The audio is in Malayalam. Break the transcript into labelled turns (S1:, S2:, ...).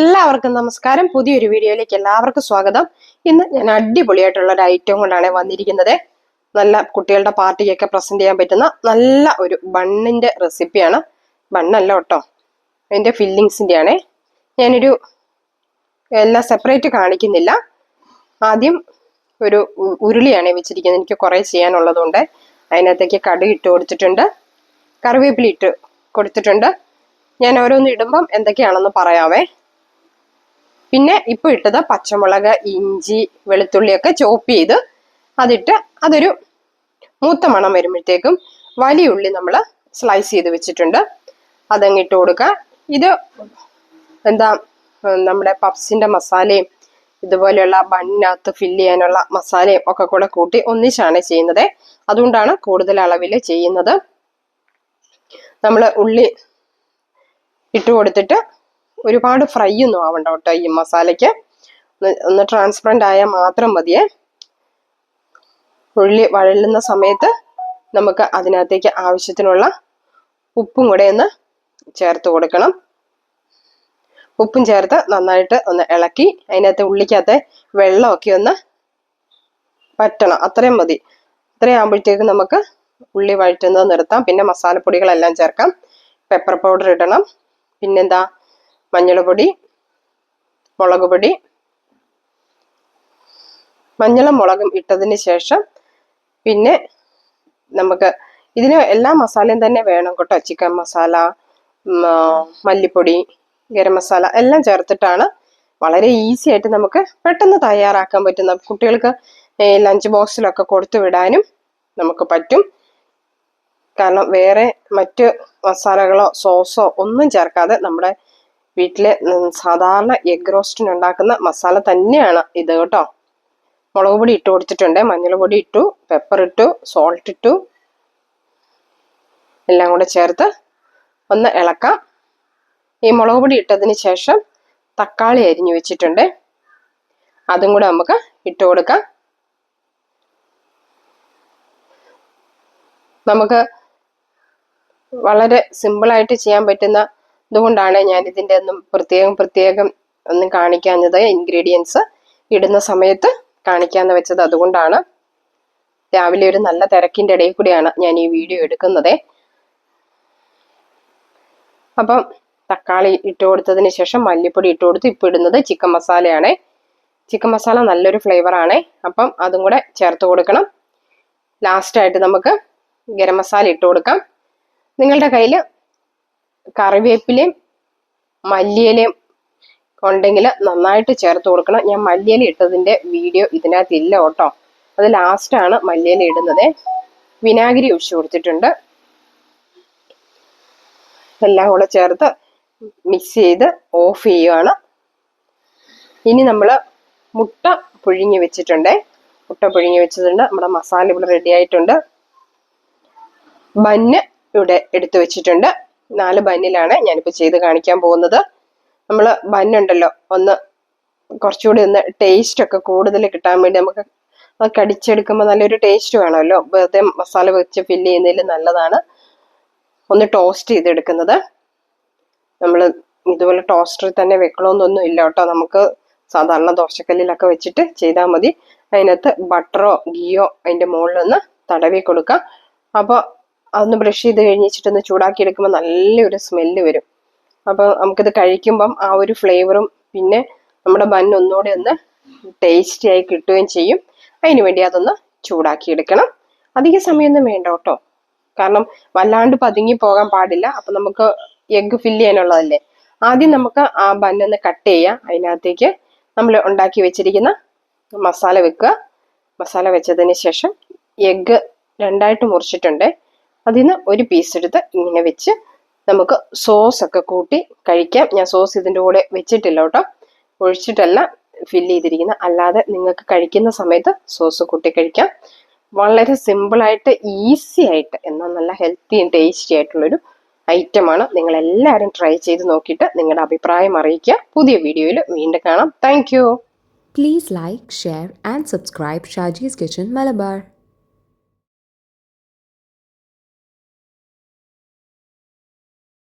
S1: എല്ലാവർക്കും നമസ്കാരം പുതിയൊരു വീഡിയോയിലേക്ക് എല്ലാവർക്കും സ്വാഗതം ഇന്ന് ഞാൻ അടിപൊളിയായിട്ടുള്ള ഒരു ഐറ്റം കൊണ്ടാണ് വന്നിരിക്കുന്നത് നല്ല കുട്ടികളുടെ പാർട്ടിക്കൊക്കെ പ്രസന്റ് ചെയ്യാൻ പറ്റുന്ന നല്ല ഒരു ബണ്ണിന്റെ റെസിപ്പിയാണ് ബണ്ണല്ല കേട്ടോ അതിൻ്റെ ഫില്ലിങ്സിൻ്റെ ആണ് ഞാനൊരു എല്ലാം സെപ്പറേറ്റ് കാണിക്കുന്നില്ല ആദ്യം ഒരു ഉരുളിയാണ് വെച്ചിരിക്കുന്നത് എനിക്ക് കുറേ ചെയ്യാനുള്ളതുകൊണ്ട് അതിനകത്തേക്ക് കടുക് ഇട്ട് കൊടുത്തിട്ടുണ്ട് കറിവേപ്പില ഇട്ട് കൊടുത്തിട്ടുണ്ട് ഞാൻ ഓരോന്ന് ഇടുമ്പം എന്തൊക്കെയാണെന്ന് പറയാവേ പിന്നെ ഇപ്പൊ ഇട്ടത് പച്ചമുളക് ഇഞ്ചി വെളുത്തുള്ളിയൊക്കെ ചോപ്പ് ചെയ്ത് അതിട്ട് അതൊരു മൂത്ത മണം വരുമ്പോഴത്തേക്കും വലിയ ഉള്ളി നമ്മൾ സ്ലൈസ് ചെയ്ത് വെച്ചിട്ടുണ്ട് അതങ്ങ് ഇട്ട് കൊടുക്കുക ഇത് എന്താ നമ്മുടെ പപ്സിൻ്റെ മസാലയും ഇതുപോലെയുള്ള ബണ്ണിനകത്ത് ഫില്ല് ചെയ്യാനുള്ള മസാലയും ഒക്കെ കൂടെ കൂട്ടി ഒന്നിച്ചാണ് ചെയ്യുന്നത് അതുകൊണ്ടാണ് കൂടുതൽ അളവിൽ ചെയ്യുന്നത് നമ്മൾ ഉള്ളി ഇട്ട് കൊടുത്തിട്ട് ഒരുപാട് ഫ്രൈ ഒന്നും ആവണ്ട കേട്ടോ ഈ മസാലയ്ക്ക് ഒന്ന് ട്രാൻസ്പെറൻ്റ് ആയാൽ മാത്രം മതിയേ ഉള്ളി വഴലുന്ന സമയത്ത് നമുക്ക് അതിനകത്തേക്ക് ആവശ്യത്തിനുള്ള ഉപ്പും കൂടെ ഒന്ന് ചേർത്ത് കൊടുക്കണം ഉപ്പും ചേർത്ത് നന്നായിട്ട് ഒന്ന് ഇളക്കി അതിനകത്ത് ഉള്ളിക്കകത്തെ വെള്ളമൊക്കെ ഒന്ന് പറ്റണം അത്രയും മതി ഇത്രയും ആകുമ്പോഴത്തേക്ക് നമുക്ക് ഉള്ളി വഴറ്റുന്നത് നിർത്താം പിന്നെ മസാലപ്പൊടികളെല്ലാം ചേർക്കാം പെപ്പർ പൗഡർ ഇടണം പിന്നെന്താ മഞ്ഞൾപ്പൊടി മുളക് പൊടി മഞ്ഞളും മുളകും ഇട്ടതിന് ശേഷം പിന്നെ നമുക്ക് ഇതിന് എല്ലാ മസാലയും തന്നെ വേണം കേട്ടോ ചിക്കൻ മസാല മല്ലിപ്പൊടി ഗരം മസാല എല്ലാം ചേർത്തിട്ടാണ് വളരെ ഈസി ആയിട്ട് നമുക്ക് പെട്ടെന്ന് തയ്യാറാക്കാൻ പറ്റുന്ന കുട്ടികൾക്ക് ലഞ്ച് ബോക്സിലൊക്കെ കൊടുത്തു വിടാനും നമുക്ക് പറ്റും കാരണം വേറെ മറ്റ് മസാലകളോ സോസോ ഒന്നും ചേർക്കാതെ നമ്മുടെ വീട്ടിലെ സാധാരണ എഗ് റോസ്റ്റിന് ഉണ്ടാക്കുന്ന മസാല തന്നെയാണ് ഇത് കേട്ടോ മുളക് പൊടി ഇട്ട് കൊടുത്തിട്ടുണ്ട് മഞ്ഞൾപ്പൊടി ഇട്ടു പെപ്പർ ഇട്ടു സോൾട്ട് ഇട്ടു എല്ലാം കൂടെ ചേർത്ത് ഒന്ന് ഇളക്കാം ഈ മുളക് പൊടി ഇട്ടതിന് ശേഷം തക്കാളി അരിഞ്ഞു വെച്ചിട്ടുണ്ട് അതും കൂടെ നമുക്ക് ഇട്ട് കൊടുക്കാം നമുക്ക് വളരെ സിമ്പിളായിട്ട് ചെയ്യാൻ പറ്റുന്ന അതുകൊണ്ടാണ് ഞാൻ ഇതിൻ്റെ ഒന്നും പ്രത്യേകം പ്രത്യേകം ഒന്നും കാണിക്കാഞ്ഞത് ഇൻഗ്രീഡിയൻസ് ഇടുന്ന സമയത്ത് കാണിക്കാന്ന് വെച്ചത് അതുകൊണ്ടാണ് രാവിലെ ഒരു നല്ല തിരക്കിൻ്റെ ഇടയിൽ കൂടിയാണ് ഞാൻ ഈ വീഡിയോ എടുക്കുന്നത് അപ്പം തക്കാളി ഇട്ട് കൊടുത്തതിന് ശേഷം മല്ലിപ്പൊടി ഇട്ട് കൊടുത്ത് ഇപ്പം ഇടുന്നത് ചിക്കൻ മസാലയാണ് ചിക്കൻ മസാല നല്ലൊരു ഫ്ലേവറാണ് അപ്പം അതും കൂടെ ചേർത്ത് കൊടുക്കണം ലാസ്റ്റായിട്ട് നമുക്ക് ഗരം മസാല ഇട്ട് കൊടുക്കാം നിങ്ങളുടെ കയ്യിൽ കറിവേപ്പിലയും മല്ലിയിലയും ഉണ്ടെങ്കിൽ നന്നായിട്ട് ചേർത്ത് കൊടുക്കണം ഞാൻ മല്ലിയില ഇട്ടതിൻ്റെ വീഡിയോ ഇതിനകത്തില്ല കേട്ടോ അത് ലാസ്റ്റാണ് മല്ലിയില ഇടുന്നത് വിനാഗിരി ഒഴിച്ചു കൊടുത്തിട്ടുണ്ട് എല്ലാം കൂടെ ചേർത്ത് മിക്സ് ചെയ്ത് ഓഫ് ചെയ്യുകയാണ് ഇനി നമ്മൾ മുട്ട പുഴുങ്ങി വെച്ചിട്ടുണ്ട് മുട്ട പുഴുങ്ങി വെച്ചിട്ടുണ്ട് നമ്മുടെ മസാല ഇവിടെ റെഡി ആയിട്ടുണ്ട് ബന്ന് ഇവിടെ എടുത്തു വെച്ചിട്ടുണ്ട് നാല് ബന്നിലാണ് ഞാനിപ്പോൾ ചെയ്ത് കാണിക്കാൻ പോകുന്നത് നമ്മൾ ബന്നുണ്ടല്ലോ ഒന്ന് കുറച്ചുകൂടി ഒന്ന് ടേസ്റ്റ് ഒക്കെ കൂടുതൽ കിട്ടാൻ വേണ്ടി നമുക്ക് അത് കടിച്ചെടുക്കുമ്പോൾ നല്ലൊരു ടേസ്റ്റ് വേണമല്ലോ വെറുതെ മസാല വെച്ച് ഫില്ല് ചെയ്യുന്നതിൽ നല്ലതാണ് ഒന്ന് ടോസ്റ്റ് ചെയ്തെടുക്കുന്നത് നമ്മൾ ഇതുപോലെ ടോസ്റ്ററിൽ തന്നെ വെക്കണമെന്നൊന്നും ഇല്ല കേട്ടോ നമുക്ക് സാധാരണ ദോശക്കല്ലിലൊക്കെ വെച്ചിട്ട് ചെയ്താൽ മതി അതിനകത്ത് ബട്ടറോ ഗീയോ അതിൻ്റെ മുകളിലൊന്ന് തടവി കൊടുക്കാം അപ്പോൾ അതൊന്ന് ബ്രഷ് ചെയ്ത് കഴിഞ്ഞിട്ടൊന്ന് ചൂടാക്കി എടുക്കുമ്പോൾ നല്ലൊരു സ്മെല്ല് വരും അപ്പോൾ നമുക്കിത് കഴിക്കുമ്പം ആ ഒരു ഫ്ലേവറും പിന്നെ നമ്മുടെ ബൺ ഒന്നുകൂടെ ഒന്ന് ടേസ്റ്റി ആയി കിട്ടുകയും ചെയ്യും അതിന് വേണ്ടി അതൊന്ന് ചൂടാക്കി എടുക്കണം അധിക സമയമൊന്നും വേണ്ട കേട്ടോ കാരണം വല്ലാണ്ട് പതുങ്ങി പോകാൻ പാടില്ല അപ്പം നമുക്ക് എഗ്ഗ് ഫില്ല് ചെയ്യാനുള്ളതല്ലേ ആദ്യം നമുക്ക് ആ ബന്നൊന്ന് കട്ട് ചെയ്യാം അതിനകത്തേക്ക് നമ്മൾ ഉണ്ടാക്കി വെച്ചിരിക്കുന്ന മസാല വെക്കുക മസാല വെച്ചതിന് ശേഷം എഗ്ഗ് രണ്ടായിട്ട് മുറിച്ചിട്ടുണ്ട് അതിൽ നിന്ന് ഒരു പീസ് എടുത്ത് ഇങ്ങനെ വെച്ച് നമുക്ക് സോസ് ഒക്കെ കൂട്ടി കഴിക്കാം ഞാൻ സോസ് ഇതിൻ്റെ കൂടെ വെച്ചിട്ടില്ല കേട്ടോ ഒഴിച്ചിട്ടല്ല ഫില്ല് ചെയ്തിരിക്കുന്ന അല്ലാതെ നിങ്ങൾക്ക് കഴിക്കുന്ന സമയത്ത് സോസ് കൂട്ടി കഴിക്കാം വളരെ സിമ്പിളായിട്ട് ഈസി ആയിട്ട് എന്നാൽ നല്ല ഹെൽത്തി ടേസ്റ്റി ആയിട്ടുള്ളൊരു ഐറ്റമാണ് നിങ്ങൾ എല്ലാവരും ട്രൈ ചെയ്ത് നോക്കിയിട്ട് നിങ്ങളുടെ അഭിപ്രായം അറിയിക്കുക പുതിയ വീഡിയോയിൽ വീണ്ടും കാണാം thank Please like, share, and subscribe Shaji's Kitchen Malabar.